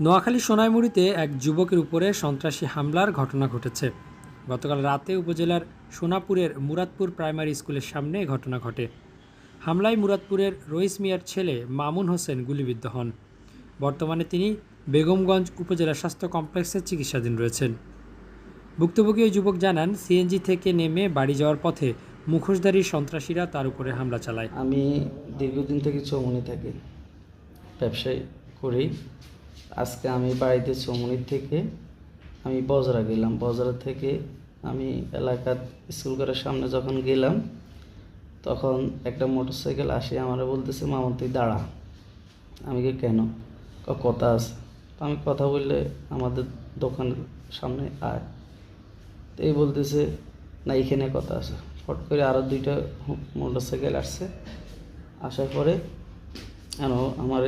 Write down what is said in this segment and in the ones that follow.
নোয়াখালী সোনাইমুড়িতে এক যুবকের উপরে সন্ত্রাসী হামলার ঘটনা ঘটেছে। গতকাল রাতে উপজেলার সোনাপুরের মুরাদপুর প্রাইমারি স্কুলের সামনে ঘটনা ঘটে। হামলায় মুরাদপুরের রইস মিয়ার ছেলে মামুন হোসেন গুলিবিদ্ধ হন। বর্তমানে তিনি বেগমগঞ্জ উপজেলা স্বাস্থ্য কমপ্লেক্সে চিকিৎসাধীন রয়েছেন। ভুক্তভোগী ওই যুবক জানান, সিএনজি থেকে নেমে বাড়ি যাওয়ার পথে মুখোশধারী সন্ত্রাসীরা তার উপরে হামলা চালায়। আমি দীর্ঘদিন থেকে চৌমনি থাকি। ব্যবসায় করি আজকে আমি বাড়িতে চৌমনির থেকে আমি বজরা গেলাম। বজরা থেকে আমি এলাকার স্কুল করার সামনে যখন গেলাম, তখন একটা মোটরসাইকেল আসে, আমার বলতেছে, মামা, তুই দাঁড়া। আমি কি কেন? কথা আছে। তো আমি কথা বললে আমাদের দোকানের সামনে আয়। তো এই বলতেছে, না, এখানে কথা আছে। ফট করে আরও দুইটা মোটর সাইকেল আসছে। আসার পরে আমার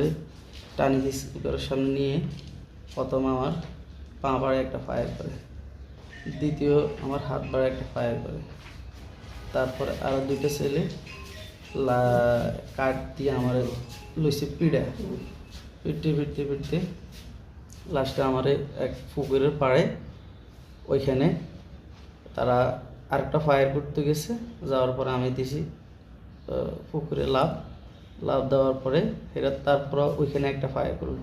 টানি স্কুটারের সামনে নিয়ে। প্রথম আমার পা বাড়ে একটা ফায়ার করে। দ্বিতীয় আমার হাত বাড়ে একটা ফায়ার করে। তারপরে আরও দুইটা ছেলে কাঠ দিয়ে আমার লইছে পিড়া। পিটতে পিটতে পিটতে লাস্টে আমার এক পুকুরের পাড়ে ওইখানে তারা আরেকটা ফায়ার করতে গেছে। যাওয়ার পরে আমি দিছি পুকুরে লাভ লাভ দেওয়ার পরে এরা তারপর ওইখানে একটা ফায়ার করল।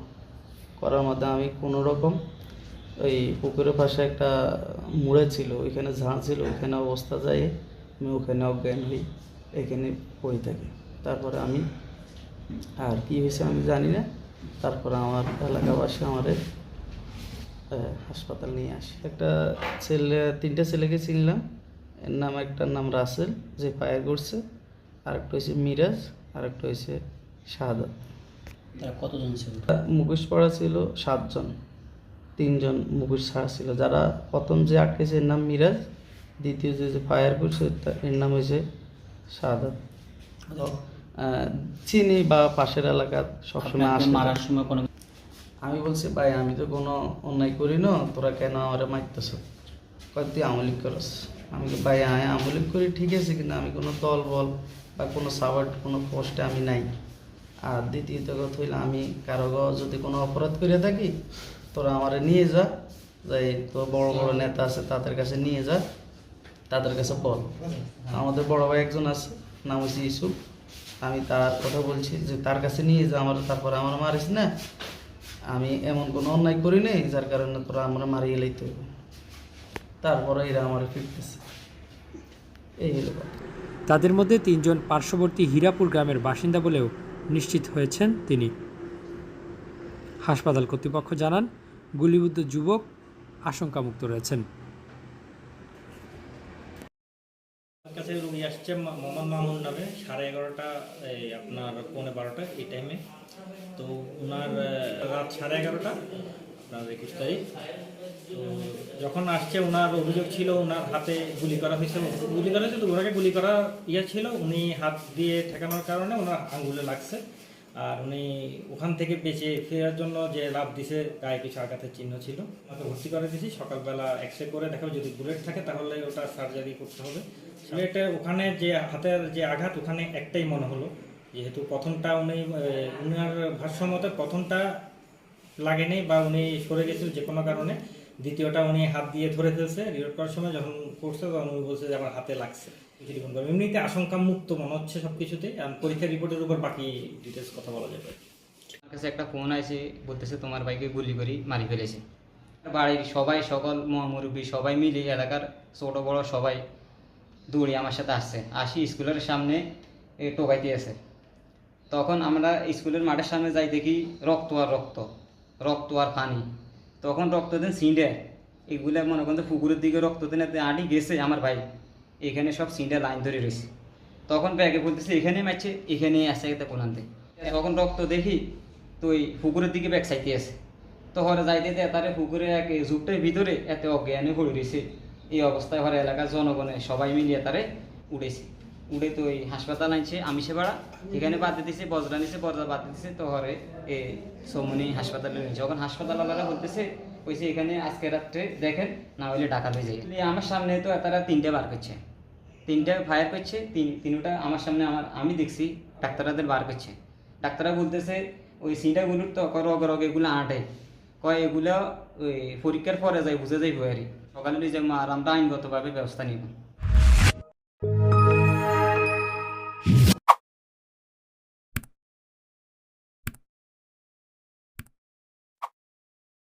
করার মধ্যে আমি কোনো রকম ওই পুকুরের পাশে একটা মুড়ে ছিল, ওইখানে ঝাঁ ছিল, ওইখানে অবস্থা যায় আমি ওখানে অজ্ঞান হই, এখানে পড়ে থাকি। তারপরে আমি আর কি হয়েছে আমি জানি না। তারপরে আমার এলাকাবাসী আমাদের হাসপাতাল নিয়ে আসি। একটা ছেলে, তিনটা ছেলেকে চিনলাম। এর নাম, একটার নাম রাসেল, যে ফায়ার করছে। আরেকটা হয়েছে মিরাজ। আরেকটা হয়েছে শাহাদাত। তারা কতজন ছিল? মুখোশ পড়া ছিল সাতজন। তিনজন মুখোশ ছাড়া ছিল। যারা প্রথম যে আটকেছে এর নাম মিরাজ দ্বিতীয় যে যে ফায়ার করছে এর নাম হয়েছে শাহাদাত। চিনি বা পাশের এলাকার সবসময় আসে। মারার সময় কোনো আমি বলছি ভাই আমি তো কোনো অন্যায় করি না। তোরা কেন আমার মারতেছ? তুই আমলিক করস? আমি ভাই আমি আমলিক করি ঠিক আছে কিন্তু আমি কোনো দল বল বা কোনো সাবার্ট কোনো পোস্টে আমি নাই। আর দ্বিতীয়ত কথা হইলে আমি কারও যদি কোনো অপরাধ করে থাকি তোরা আমার নিয়ে যা যাই তো বড় বড় নেতা আছে তাদের কাছে নিয়ে যা তাদের কাছে বল। আমাদের বড় ভাই একজন আছে নাম হচ্ছে ইসুফ আমি তার কথা বলছি যে তার কাছে নিয়ে যা আমার তারপরে আমার মারিস না। আমি এমন কোনো অন্যায় করি নাই যার কারণে তোরা আমরা মারিয়ে লইতে হবে তারপরে এরা আমার ফিরতেছে। এই হলো তাদের মধ্যে তিনজন পার্শ্ববর্তী হীরাপুর গ্রামের বাসিন্দা বলেও নিশ্চিত হয়েছেন তিনি। হাসপাতাল কর্তৃপক্ষ জানান গুলিবিদ্ধ যুবক আশঙ্কামুক্ত রয়েছেন। আমার কাছে রুগী আসছে মোহাম্মদ মামুন নামে সাড়ে এগারোটা এই আপনার পৌনে বারোটা এই টাইমে তো ওনার রাত সাড়ে এগারোটা। আপনার একুশ তারিখ তো যখন আসছে ওনার অভিযোগ ছিল ওনার হাতে গুলি করা হয়েছে গুলি করা হয়েছে তো ওনাকে গুলি করা ইয়ে ছিল। উনি হাত দিয়ে ঠেকানোর কারণে ওনার আঙ্গুলে লাগছে। আর উনি ওখান থেকে বেঁচে ফেরার জন্য যে লাভ দিছে, গায়ে কিছু আঘাতের চিহ্ন ছিল। ওকে ভর্তি করে দিয়েছি। সকালবেলা এক্স রে করে দেখাবো, যদি বুলেট থাকে তাহলে ওটা সার্জারি করতে হবে। বুলেটের ওখানে যে হাতের যে আঘাত, ওখানে একটাই মনে হলো। যেহেতু প্রথমটা উনি উনার ভাষ্য মতে প্রথমটা লাগেনি বা উনি সরে গেছিল যে কোনো কারণে। দ্বিতীয়টা উনি হাত দিয়ে ধরে ফেলছে রিপোর্ট করার সময় যখন করছে তখন উনি বলছে যে আমার হাতে লাগছে। এমনিতে আশঙ্কা মুক্ত মনে হচ্ছে সব কিছুতে পরীক্ষার রিপোর্টের উপর বাকি ডিটেলস কথা বলা যাবে। আমার কাছে একটা ফোন আছে বলতেছে তোমার ভাইকে গুলি করি, মারি ফেলেছে। বাড়ির সবাই, সকল মহামুরব্বী সবাই মিলে এলাকার ছোট বড় সবাই দৌড়ে আমার সাথে আসছে। আসি স্কুলের সামনে টোকাইতে আছে। তখন আমরা স্কুলের মাঠের সামনে যাই দেখি রক্ত আর রক্ত। রক্ত আর পানি। তখন রক্ত দেন সিঁড়ে। এগুলো মনে করেন পুকুরের দিকে রক্ত দেন আঁটি গেছে আমার ভাই। এখানে সব সিঁড়ে লাইন ধরে রয়েছে। তখন ব্যাগে বলতেছে এখানে মারছে এখানে আসছে একটা কোনান্তে তখন রক্ত দেখি, তো ওই পুকুরের দিকে ব্যাগ সাইতে আছে। তো হরে যাইতে তারে পুকুরে এক ঝুপটের ভিতরে এত অজ্ঞানে পড়ে রয়েছে। এই অবস্থায় হরে এলাকার জনগণে সবাই মিলিয়ে তারে উড়েছে। উড়ে তো ওই হাসপাতাল আনছে আমি সে ভাড়া এখানে বাদ দিতেছে বজরা নিছে বজরা বাদ দিতেছে তো হরে এ সমনি হাসপাতালে নিয়েছে যখন হাসপাতালওয়ালারা বলতেছে কইছে এখানে আজকে রাত্রে দেখেন না হলে ঢাকা লয়ে যাই আমার সামনে তো তারা তিনটে বার করছে। তিনটা ফায়ার করছে তিন তিনটা আমার সামনে আমার আমি দেখছি ডাক্তারদের বার করছে। ডাক্তাররা বলতেছে ওই সিঁটাগুলোর তো অকর অগর এগুলো আটে। কয় এগুলো ওই পরীক্ষার পরে যাই বুঝে যাইব আর কি। সকালে যে আর আমরা আইনগতভাবে ব্যবস্থা নিব।